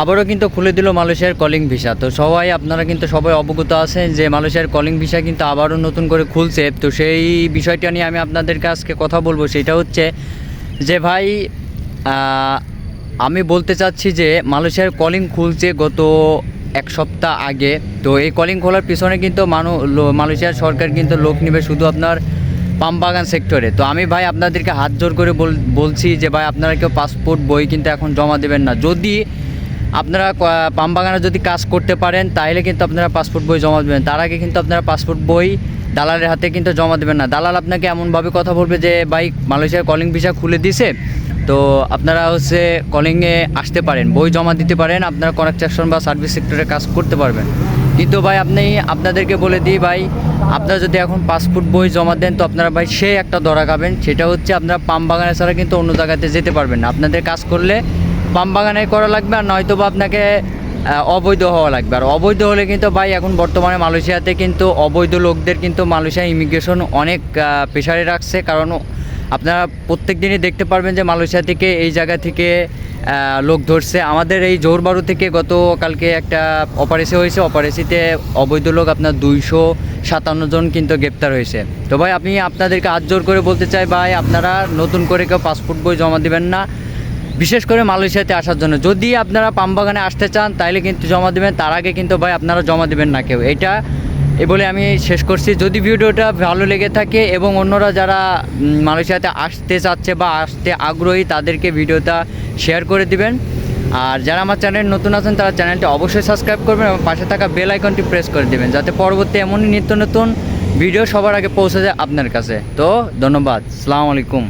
আবারও কিন্তু খুলে দিল মালয়েশিয়ার কলিং ভিসা তো সবাই, আপনারা কিন্তু সবাই অবগত আছেন যে মালয়েশিয়ার কলিং ভিসা কিন্তু আবারও নতুন করে খুলছে। তো সেই বিষয়টা নিয়ে আমি আপনাদেরকে আজকে কথা বলব। সেটা হচ্ছে যে ভাই আমি বলতে চাচ্ছি যে মালয়েশিয়ার কলিং খুলছে গত এক সপ্তাহ আগে। তো এই কলিং খোলার পিছনে কিন্তু মানু মালয়েশিয়ার সরকার কিন্তু লোক নেবে শুধু আপনার পামবাগান সেক্টরে। তো আমি ভাই আপনাদেরকে হাত জোর করে বল- বলছি যে ভাই, আপনারা কেউ পাসপোর্ট বই কিন্তু এখন জমা দেবেন না। যদি আপনারা ক- পামবাগানে যদি কাজ করতে পারেন, তাহলে কিন্তু আপনারা পাসপোর্ট বই জমা দেবেন। তার আগে কিন্তু আপনারা পাসপোর্ট বই দালালের হাতে কিন্তু জমা দেবেন না। দালাল আপনাকে এমনভাবে কথা বলবে যে, ভাই, মালয়েশিয়ার কলিং ভিসা খুলে দিছে। তো আপনারা হচ্ছে কলিংয়ে আসতে পারেন, বই জমা দিতে পারেন। আপনারা কনস্ট্রাকশন বা সার্ভিস সেক্টরে কাজ করতে পারবেন। কিন্তু ভাই, আপনি, আপনাদেরকে বলে দিই ভাই, আপনারা যদি এখন পাসপোর্ট বই জমা দেন, তো আপনারা ভাই, সে একটা ধরা খাবেন। সেটা হচ্ছে আপনারা পাম বাগানে ছাড়া কিন্তু অন্য জায়গাতে যেতে পারবেন না। আপনাদের কাজ করলে পাম বাগানে করা লাগবে আর নয়তো বা আপনাকে অবৈধ হওয়া লাগবে। আর অবৈধ হলে কিন্তু ভাই এখন বর্তমানে মালয়েশিয়াতে কিন্তু অবৈধ লোকদের কিন্তু মালয়েশিয়া ইমিগ্রেশন অনেক প্রেশারে রাখছে। কারণ আপনারা প্রত্যেক দিনই দেখতে পারবেন যে মালয়েশিয়া থেকে এই জায়গা থেকে লোক ধরছে। আমাদের এই জোরবারু থেকে গতকালকে একটা অপারেশি হয়েছে। অপারেশিতে অবৈধ লোক আপনার দুইশো সাতান্ন জন কিন্তু গ্রেপ্তার হয়েছে। তো ভাই আমি আপনাদেরকে আজ জোর করে বলতে চাই, ভাই, আপনারা নতুন করে কেউ পাসপোর্ট বই জমা দেবেন না। বিশেষ করে মালয়েশিয়াতে আসার জন্য। যদি আপনারা পামবাগানে আসতে চান তাহলে কিন্তু জমা দেবেন। তার আগে কিন্তু ভাই আপনারা জমা দেবেন না কেউ। এটা এ বলে আমি শেষ করছি। যদি ভিডিওটা ভালো লেগে থাকে এবং অন্যরা যারা মালয়েশিয়াতে আসতে চাচ্ছে বা আসতে আগ্রহী, তাদেরকে ভিডিওটা শেয়ার করে দিবেন। আর যারা আমার চ্যানেল নতুন আছেন, তারা চ্যানেলটি অবশ্যই সাবস্ক্রাইব করবেন এবং পাশে থাকা বেল আইকনটি প্রেস করে দেবেন, যাতে পরবর্তী এমনই নিত্য নতুন ভিডিও সবার আগে পৌঁছে যায় আপনার কাছে। তো ধন্যবাদ। সালামু আলাইকুম।